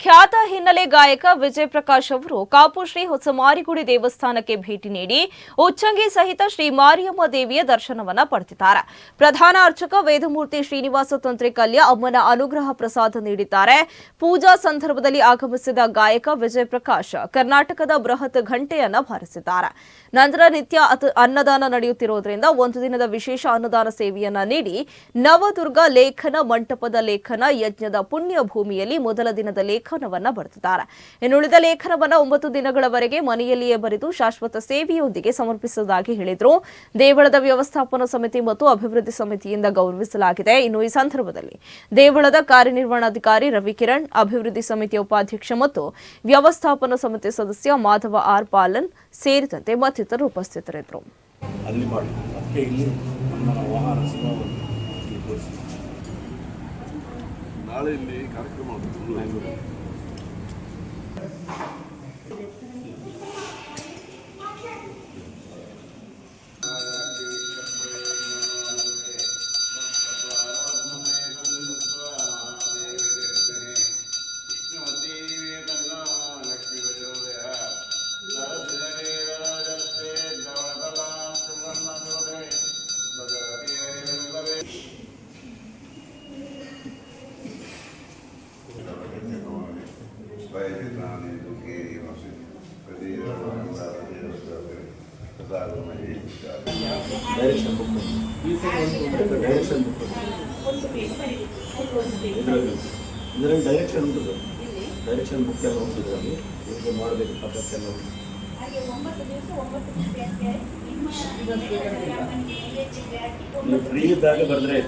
ಖ್ಯಾತ ಹಿನ್ನೆಲೆ ಗಾಯಕ ವಿಜಯ್ ಪ್ರಕಾಶ್ ಅವರು ಕಾಪು ಶ್ರೀ ಹೊಸಮಾರಿಗುಡಿ ದೇವಸ್ಥಾನಕ್ಕೆ ಭೇಟಿ ನೀಡಿ ಉಚ್ಚಂಗಿ ಸಹಿತ ಶ್ರೀ ಮಾರಿಯಮ್ಮ ದೇವಿಯ ದರ್ಶನವನ್ನ ಪಡೆದಿದ್ದಾರೆ. ಪ್ರಧಾನ ಅರ್ಚಕ ವೇದಮೂರ್ತಿ ಶ್ರೀನಿವಾಸ ತಂತ್ರಿಕಲ್ಯ ಅಮ್ಮನ ಅನುಗ್ರಹ ಪ್ರಸಾದ ನೀಡಿದ್ದಾರೆ. ಪೂಜಾ ಸಂದರ್ಭದಲ್ಲಿ ಆಗಮಿಸಿದ ಗಾಯಕ ವಿಜಯ್ ಪ್ರಕಾಶ್ ಕರ್ನಾಟಕದ ಬೃಹತ್ ಘಂಟೆಯನ್ನ ಬಾರಿಸಿದ್ದಾರೆ. ನಂತರ ನಿತ್ಯ ಅನ್ನದಾನ ನಡೆಯುತ್ತಿರುವುದರಿಂದ ಒಂದು ದಿನದ ವಿಶೇಷ ಅನ್ನದಾನ ಸೇವೆಯನ್ನ ನೀಡಿ ನವದುರ್ಗ ಲೇಖನ ಮಂಟಪದ ಲೇಖನ ಯಜ್ಞದ ಪುಣ್ಯ ಭೂಮಿಯಲ್ಲಿ ಮೊದಲ ದಿನದ ಲೇಖನವನ್ನ ಬರೆದಿದ್ದಾರೆ. ಇನ್ನುಳಿದ ಲೇಖನವನ್ನ ಒಂಬತ್ತು ದಿನಗಳವರೆಗೆ ಮನೆಯಲ್ಲಿಯೇ ಬರೆದು ಶಾಶ್ವತ ಸೇವೆಯೊಂದಿಗೆ ಸಮರ್ಪಿಸುವುದಾಗಿ ಹೇಳಿದರು. ದೇವಳದ ವ್ಯವಸ್ಥಾಪನಾ ಸಮಿತಿ ಮತ್ತು ಅಭಿವೃದ್ಧಿ ಸಮಿತಿಯಿಂದ ಗೌರವಿಸಲಾಗಿದೆ. ಇನ್ನು ಈ ಸಂದರ್ಭದಲ್ಲಿ ದೇವಳದ ಕಾರ್ಯನಿರ್ವಹಣಾಧಿಕಾರಿ ರವಿಕಿರಣ್, ಅಭಿವೃದ್ಧಿ ಸಮಿತಿಯ ಉಪಾಧ್ಯಕ್ಷ ಮತ್ತು ವ್ಯವಸ್ಥಾಪನಾ ಸಮಿತಿ ಸದಸ್ಯ ಮಾಧವ ಆರ್ ಪಾಲನ್ ಸೇರಿದಂತೆ ಮತ್ತಿತರರು ಉಪಸ್ಥಿತರಿದ್ದರು. ನಾಳೆ ಇಲ್ಲಿ ಕಾರ್ಯಕ್ರಮ ಉಂಟು. Paesani, Duchini, Mossi, Pedire, Mandata, Pedire, direction book direction book ಇದರಲ್ಲಿ ಇದರಲ್ಲಿ ಡೈರೆಕ್ಷನ್ ಉಂಟು ಸರ್ ಡೈರೆಕ್ಷನ್ ಬುಕ್ ಎಲ್ಲ ಉಂಟು ಇದರಲ್ಲಿ ಹೇಗೆ ಮಾಡಬೇಕು ಪದ್ಧತಿ ಎಲ್ಲ ಉಂಟು ನೀವು ಫ್ರೀ ಇದ್ದಾಗ ಬರೆದ್ರೆ